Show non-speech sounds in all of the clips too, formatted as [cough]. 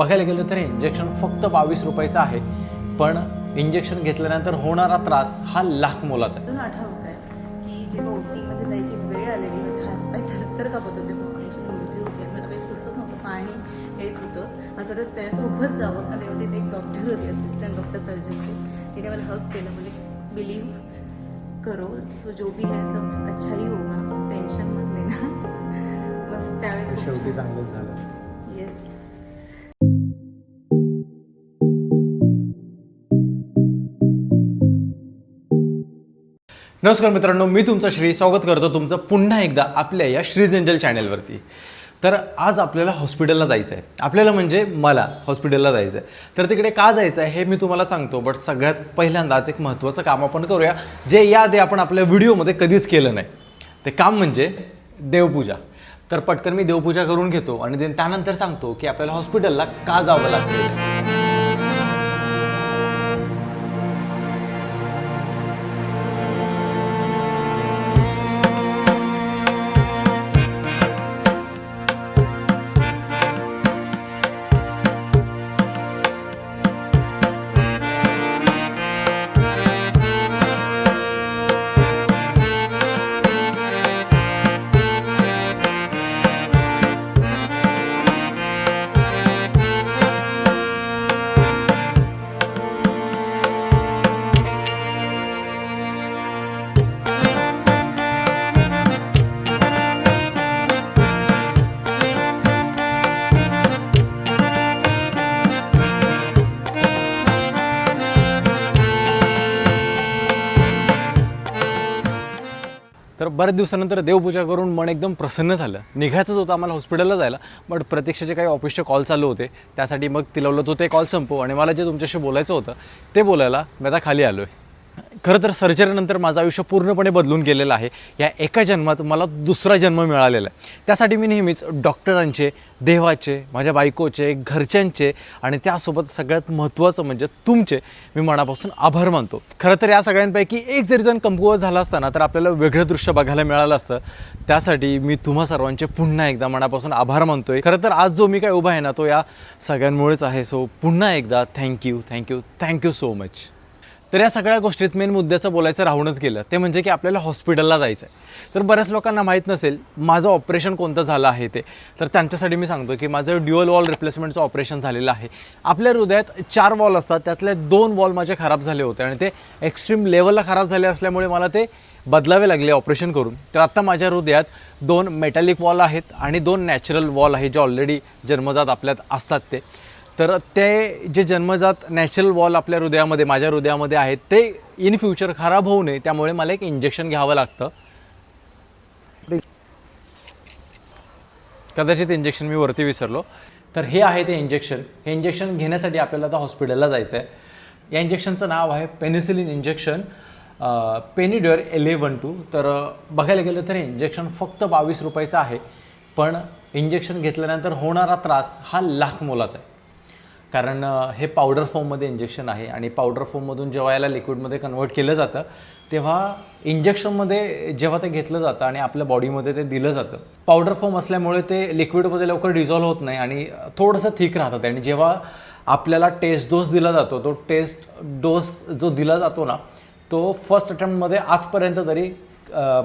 बघायला गेलं तर इंजेक्शन फक्त बावीस रुपयाचं आहे. पण इंजेक्शन घेतल्यानंतर होणारा त्रास हा लाख मोलाचा आहे. अजून आठवत आहे की जेव्हा ओटीमध्ये जायची वेळ आलेली माझे हातपाय थरथर कापत होते सोकांची मूर्ती होती आणि मला काही सुचत नव्हतं पाणी येत होतं. असं वाटत त्यासोबत जावं. आणि एक डॉक्टर होती असिस्टंट डॉक्टर सर्जनची तिने मला हक केलं म्हणजे बिलीव करो सो जो भी है सब अच्छा ही होगा. टेन्शन मत लेना बस त्यावेळेस शेवटी चांगलंच झालं. येस नमस्कार मित्रांनो मी तुमचं श्री स्वागत करतो तुमचं पुन्हा एकदा आपल्या या श्रीज एंजल चॅनेलवरती. तर आज आपल्याला हॉस्पिटलला जायचं आहे आपल्याला म्हणजे मला हॉस्पिटलला जायचं आहे तर तिकडे का जायचं आहे हे मी तुम्हाला सांगतो बट सगळ्यात पहिल्यांदाच एक महत्त्वाचं काम आपण करूया जे याआधी आपण आपल्या व्हिडिओमध्ये कधीच केलं नाही. ते काम म्हणजे देवपूजा. तर पटकन मी देवपूजा करून घेतो आणि देन त्यानंतर सांगतो की आपल्याला हॉस्पिटलला का जावं लागतं बऱ्याच दिवसानंतर देवपूजा करून मन एकदम प्रसन्न झालं. निघायचंच होतं आम्हाला हॉस्पिटलला जायला बट प्रतीक्षाचे काही ऑफिसचे कॉल चालू होते त्यासाठी मग तिला तो ते कॉल संपव. आणि मला जे तुमच्याशी बोलायचं होतं ते बोलायला मी आता खाली आलो आहे खरं तर सर्जरीनंतर माझं आयुष्य पूर्णपणे बदलून गेलेलं आहे. या एका जन्मात मला दुसरा जन्म मिळालेला आहे. त्यासाठी मी नेहमीच डॉक्टरांचे देवाचे माझ्या बायकोचे घरच्यांचे आणि त्यासोबत सगळ्यात महत्त्वाचं म्हणजे तुमचे मी मनापासून आभार मानतो. खरं तर या सगळ्यांपैकी एक जरी जण कमकुवत झाला असताना तर आपल्याला वेगळं दृश्य बघायला मिळालं असतं. त्यासाठी मी तुम्हा सर्वांचे पुन्हा एकदा मनापासून आभार मानतोय. खरं तर आज जो मी काय उभा आहे ना तो या सगळ्यांमुळेच आहे. सो पुन्हा एकदा thank you thank you thank you so much तर या सगळ्या गोष्टीत मेन मुद्द्याचं बोलायचं राहूनच गेलं. ते म्हणजे की आपल्याला हॉस्पिटलला जायचं आहे तर बऱ्याच लोकांना माहीत नसेल माझं ऑपरेशन कोणतं झालं आहे ते. तर त्यांच्यासाठी मी सांगतो की माझं ड्युअल वॉल रिप्लेसमेंटचं ऑपरेशन झालेलं आहे. आपल्या हृदयात चार वॉल असतात त्यातले दोन वॉल माझे खराब झाले होते आणि ते एक्स्ट्रीम लेवलला खराब झाले असल्यामुळे मला ते बदलावे लागले ऑपरेशन करून. तर आत्ता माझ्या हृदयात दोन मेटॅलिक वॉल आहेत आणि दोन नॅचरल वॉल आहे जे ऑलरेडी जन्मजात आपल्यात असतात ते. तर ते जे जन्मजात नॅचरल वॉल आपल्या हृदयामध्ये माझ्या हृदयामध्ये आहेत ते इन फ्युचर खराब होऊ नये त्यामुळे मला एक इंजेक्शन घ्यावं लागतं. कदाचित इंजेक्शन मी वरती विसरलो. तर हे आहे ते इंजेक्शन हे इंजेक्शन घेण्यासाठी आपल्याला आता हॉस्पिटलला जायचं आहे या इंजेक्शनचं नाव आहे penicillin injection Penidure L A one two तर बघायला गेलं तर हे इंजेक्शन फक्त बावीस रुपयाचं आहे. पण इंजेक्शन घेतल्यानंतर होणारा त्रास हा लाख मोलाचा आहे. कारण हे पावडर फॉर्ममध्ये इंजेक्शन आहे आणि पावडर फॉर्ममधून जेव्हा याला लिक्विडमध्ये कन्वर्ट केलं जातं तेव्हा इंजेक्शनमध्ये जेव्हा ते घेतलं जातं आणि आपल्या बॉडीमध्ये ते दिलं जातं. पावडर फॉर्म असल्यामुळे ते लिक्विडमध्ये लवकर डिझॉल्व्ह होत नाही आणि थोडंसं थिक राहतं आणि जेव्हा आपल्याला टेस्ट डोस दिला जातो तो टेस्ट डोस जो दिला जातो ना तो फर्स्ट अटेम्प्टमध्ये आजपर्यंत तरी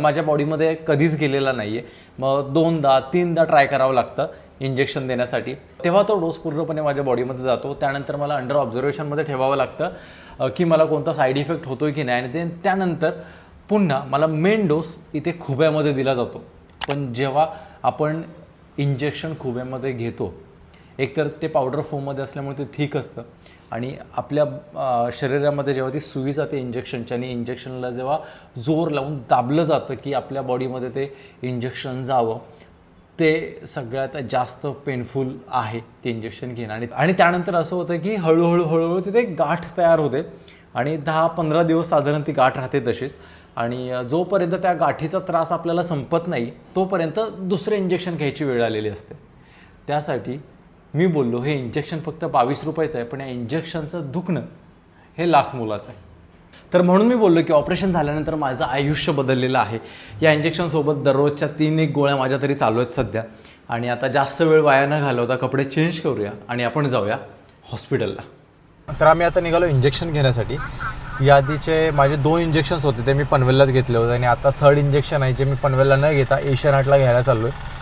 माझ्या बॉडीमध्ये कधीच गेलेला नाही आहे मग दोनदा तीनदा ट्राय करावं लागतं. इंजेक्शन देण्यासाठी. तेव्हा तो डोस पूर्णपणे माझ्या बॉडीमध्ये जातो. त्यानंतर मला अंडर ऑब्झर्वेशनमध्ये ठेवावं लागतं की मला कोणता साईड इफेक्ट होतोय की नाही. आणि ते त्यानंतर पुन्हा मला मेन डोस इथे खुब्यामध्ये दिला जातो. पण जेव्हा आपण इंजेक्शन खुब्यामध्ये घेतो एकतर ते पावडर फॉर्ममध्ये असल्यामुळे ते थिक असतं. आणि आपल्या शरीरामध्ये जेव्हा ती सुई जाते इंजेक्शनची आणि इंजेक्शनला जेव्हा जोर लावून दाबलं जातं की आपल्या बॉडीमध्ये ते इंजेक्शन जावं ते सगळ्यात जास्त पेनफुल आहे ते इंजेक्शन घेणं. आणि आणि त्यानंतर असं होतं की हळूहळू हळूहळू तिथे गाठ तयार होते. आणि दहा पंधरा दिवस साधारण ती गाठ राहते तशीच. आणि जोपर्यंत त्या गाठीचा त्रास आपल्याला संपत नाही तोपर्यंत दुसरे इंजेक्शन घ्यायची वेळ आलेली असते. त्यासाठी मी बोललो हे इंजेक्शन फक्त बावीस रुपयाचं आहे पण या इंजेक्शनचं दुखणं हे लाख मोलाचं आहे. तर म्हणून मी बोललो की ऑपरेशन झाल्यानंतर माझं आयुष्य बदललेलं आहे. या इंजेक्शनसोबत दररोजच्या तीन एक गोळ्या माझ्या तरी चालू आहेत सध्या. आणि आता जास्त वेळ वाया न घालवता कपडे चेंज करूया आणि आपण जाऊया हॉस्पिटलला तर आम्ही आता निघालो इंजेक्शन घेण्यासाठी. यादीचे माझे दोन इंजेक्शन्स होते ते मी पनवेललाच घेतले होते. आणि आता थर्ड इंजेक्शन आहे जे मी पनवेलला न घेता एशियन आर्टला घ्यायला चाललो आहे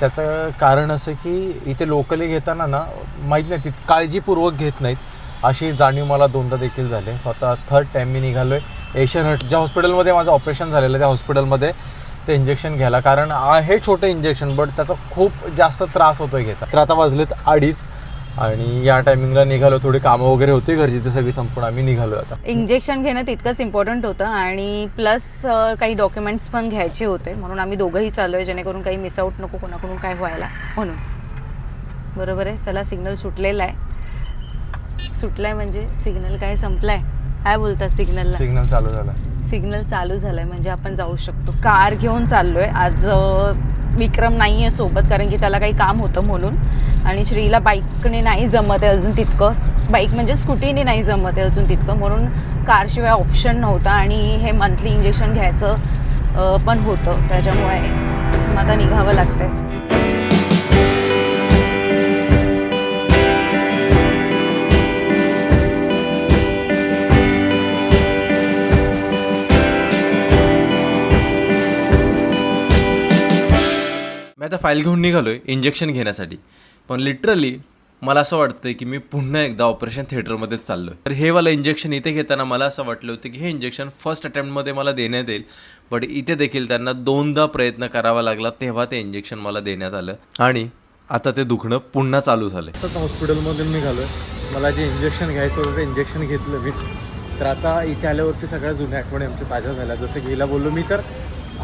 त्याचं कारण असं की इथे लोकली घेताना ना माहीत नाही तित काळजीपूर्वक घेत नाहीत. अशी जाणीव मला दोनदा देखील झाले स्वतः थर्ड टाईम मी निघालो आहे एशियन हट ज्या हॉस्पिटलमध्ये माझं ऑपरेशन झालेलं आहे त्या हॉस्पिटलमध्ये ते इंजेक्शन घ्यायला. कारण आहे छोटं इंजेक्शन बट त्याचा खूप जास्त त्रास होतो आहे घेता. तर आता वाजलेत अडीच आणि या टायमिंगला निघालो. थोडी कामं वगैरे होती घरची ते सगळी संपूर्ण आम्ही निघालो आता. इंजेक्शन घेणं तितकंच इम्पॉर्टंट होतं आणि प्लस काही डॉक्युमेंट्स पण घ्यायचे होते. म्हणून आम्ही दोघंही चाललो आहे जेणेकरून काही मिसआउट नको कोणाकडून काय व्हायला म्हणून. बरोबर आहे? चला सिग्नल सुटलेला आहे. सुटलाय म्हणजे सिग्नल काय संपलाय? काय बोलतात सिग्नलला? सिग्नल चालू झाला सिग्नल चालू झालाय म्हणजे आपण जाऊ शकतो. कार घेऊन चाललोय. आज विक्रम नाही आहे सोबत कारण की त्याला काही काम होतं म्हणून. आणि श्रीला बाईकने नाही जमत आहे अजून तितकं. बाईक म्हणजे स्कूटीने नाही जमत आहे अजून तितकं. म्हणून कारशिवाय ऑप्शन नव्हता आणि हे मंथली इंजेक्शन घ्यायचं पण होतं. त्याच्यामुळे मग आता निघावं लागतंय. आता फाईल घेऊन निघालोय इंजेक्शन घेण्यासाठी. पण लिटरली मला असं वाटतं की मी पुन्हा एकदा ऑपरेशन थिएटरमध्येच आहे तर हे वाला इंजेक्शन इथे घेताना मला असं वाटलं होतं की हे इंजेक्शन फर्स्ट अटेम्प्टमध्ये मला देण्यात येईल. बट इथे देखील त्यांना दोनदा प्रयत्न करावा लागला तेव्हा ते इंजेक्शन मला देण्यात आलं. आणि आता ते दुखणं पुन्हा चालू झालं असंच हॉस्पिटलमधून निघालो मला जे इंजेक्शन घ्यायचं होतं ते इंजेक्शन घेतलं मी. तर आता इथे आल्यावरती सगळ्या जुन्या आठवणी आमच्या ताज्या झाल्या. जसं की हिला बोललो मी तर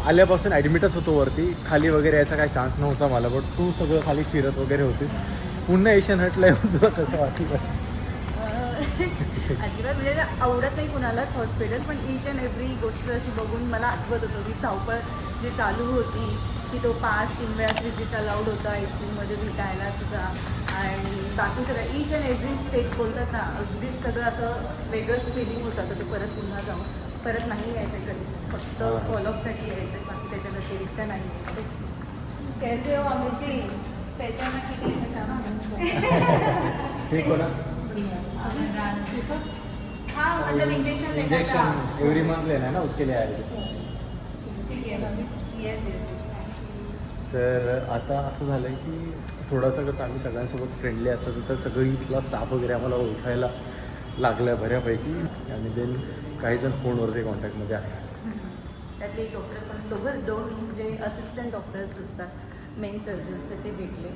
आल्यापासून ॲडमिटच होतो वरती. खाली वगैरे यायचा काही चान्स नव्हता मला बट तू सगळं खाली फिरत वगैरे होतीस. पुन्हा एशियन हटला येऊन तुला कसं वाटलं? [laughs] अजिबात म्हणजे आवडत नाही कुणालाच हॉस्पिटल पण ईच अँड एव्हरी गोष्ट अशी बघून मला आठवत होतं की धावपळ जी चालू होती की तो पाच तीन वेळा विजिट अलाउड होता आय सी यूमध्ये भेटायला सुद्धा. आणि बाकी सगळं ईच अँड एव्हरी स्टेप बोलतात ना अगदीच सगळं असं वेगळंच फिलिंग होतं. तर ते परत पुन्हा जाऊन. परत नाही यायचं कधीच. फक्त फॉलोअपसाठी यायचं बाकी त्याच्या व्यतिरिक्त नाही हो आम्हीची त्याच्यानं किती ठीक हो ना? हाँ मतलब इंजेक्शन इंजेक्शन एवरी मंथ लेना है ना उसके लिए आए? है. यस यस तर आता असं झालं की थोडंसं कसं आम्ही सगळ्यांसोबत फ्रेंडली असतं तर सगळं इथला स्टाफ वगैरे आम्हाला ओळखायला लागलं आहे बऱ्यापैकी. आणि देन काही जण फोनवरती कॉन्टॅक्टमध्ये आहे त्यातले डॉक्टर पण दोघं दोन जे असिस्टंट डॉक्टर्स असतात मेन सर्जन्स ते भेटले.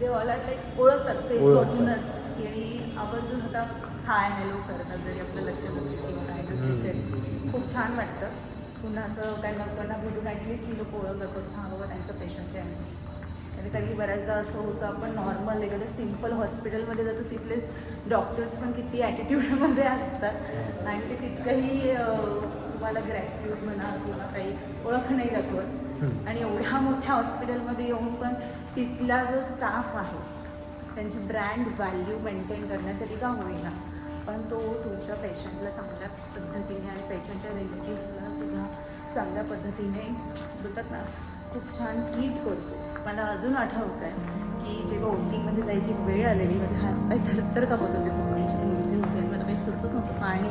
ते लाईक ओळखतात फेस ओळखतात. बघूनच की आवर्जून आता हाय हॅलो करतात जरी आपलं लक्ष नसेल किंवा काय नसेल तरी. खूप छान वाटतं. पुन्हा असं काय लोकांना भेटून ॲटलिस्ट ती लोक ओळख दाखवत हां बाबा त्यांचं पेशंट आहे. आणि कधी बऱ्याचदा असं होतं आपण नॉर्मल एखाद्या सिंपल हॉस्पिटलमध्ये जातो तिथले डॉक्टर्स पण किती ॲटिट्यूडमध्ये असतात. आणि ते तितकंही तुम्हाला ग्रॅटिट्यूड म्हणा किंवा काही ओळख नाही दाखवत. आणि एवढ्या मोठ्या हॉस्पिटलमध्ये येऊन पण तिथला जो स्टाफ आहे त्यांची ब्रँड व्हॅल्यू मेंटेन करण्यासाठी का होईना. पण तो तुमच्या पेशंटला चांगल्या पद्धतीने आणि पेशंटच्या रिलेटिव्सला सुद्धा चांगल्या पद्धतीने बोलतात ना खूप छान ट्रीट करतो. मला अजून आठवतं आहे की जेव्हा ओटीमध्ये जायची वेळ आलेली माझे हातपाय थरथर कापत होते सोन्याची मूर्ती होती आणि मला काही सुचत नव्हतं. पाणी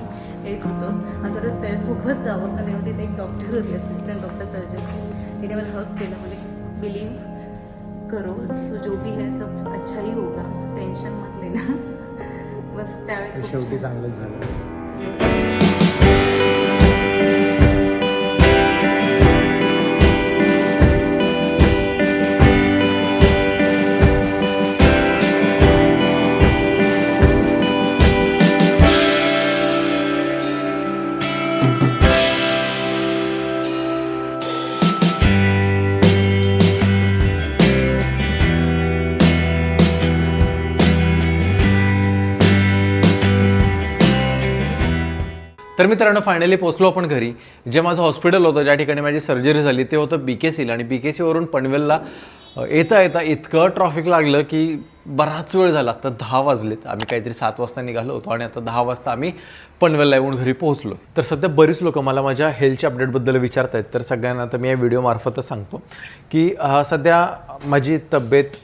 येत होतं. असं वाटत त्यासोबत जावं. का तेव्हा तिथे एक डॉक्टर होती असिस्टंट डॉक्टर सर्जनची तिने मला हक केलं. म्हणजे बिलीव करो सो जो भी है सब अच्छा ही होगा. टेंशन मत लेना. [laughs] बस त्यावेळेस शेवटी चांगलंच झालं. तर मित्रांनो फायनली पोचलो आपण घरी. जे माझं हॉस्पिटल होतं ज्या ठिकाणी माझी सर्जरी झाली ते होतं बी के सीला आणि बी के सीवरून पनवेलला येता येता इतकं ट्रॉफिक लागलं की बराच वेळ झाला. आता दहा वाजलेत. आम्ही काहीतरी सात वाजता निघालो होतो आणि आता दहा वाजता आम्ही पनवेलला येऊन घरी पोहोचलो. तर सध्या बरीच लोक मला माझ्या हेल्थच्या अपडेटबद्दल विचारत आहेत तर सगळ्यांना आता मी या व्हिडिओमार्फतच सांगतो की सध्या माझी तब्येत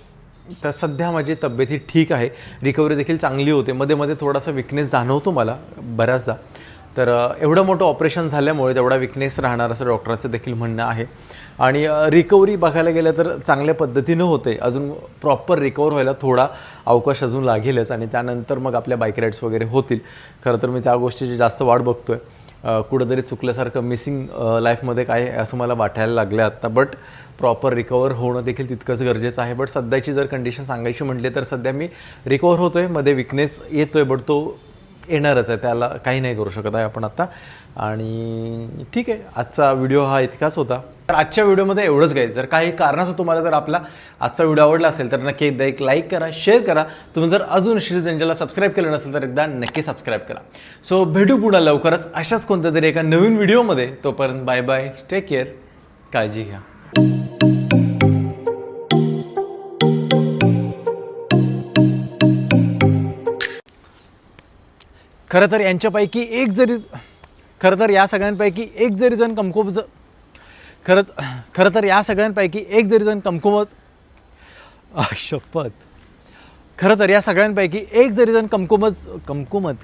तर सध्या माझी तब्येत ही ठीक आहे. रिकव्हरी देखील चांगली होते. मध्ये मध्ये थोडासा विकनेस जाणवतो मला बऱ्याचदा. तर एवढं मोठं ऑपरेशन झाल्यामुळे तेवढा विकनेस राहणार असं डॉक्टरचं देखील म्हणणं आहे. आणि रिकव्हरी बघायला गेलं तर चांगल्या पद्धतीनं होते. अजून प्रॉपर रिकवर व्हायला थोडा अवकाश अजून लागेलच आणि त्यानंतर मग आपल्या बाईक राईड्स वगैरे होतील. खरं तर मी त्या गोष्टीची जास्त वाट बघतो आहे कुठंतरी चुकल्यासारखं मिसिंग लाईफमध्ये काय असं मला वाटायला लागलं आत्ता. बट प्रॉपर रिकवर होणं देखील तितकंच गरजेचं आहे. बट सध्याची जर कंडिशन सांगायची म्हटली तर सध्या मी रिकवर होतो आहे मध्ये विकनेस येतो आहे बट तो येणारच आहे त्याला काही नाही करू शकत आहे आपण आता. आणि ठीक आहे आजचा व्हिडिओ हा इतकाच होता. तर आजच्या व्हिडिओमध्ये एवढंच घ्यायचं जर काही कारणाचं तुम्हाला जर आपला आजचा व्हिडिओ आवडला असेल तर नक्की एकदा एक लाईक करा शेअर करा. तुम्ही जर अजून श्रीज एंजलला सबस्क्राईब केलं नसेल तर एकदा नक्की सबस्क्राईब करा. सो भेटू पुन्हा लवकरच अशाच कोणत्या तरी एका नवीन व्हिडिओमध्ये. तोपर्यंत बाय बाय टेक केअर काळजी घ्या. खरं तर यांच्यापैकी एक जरी खरं तर या सगळ्यांपैकी एक जरी जण कमकुवत ज खरंच खरं तर या सगळ्यांपैकी एक जरी जण कमकुवत शपथ खरं तर या सगळ्यांपैकी एक जरी जण कमकुमत कमकुमत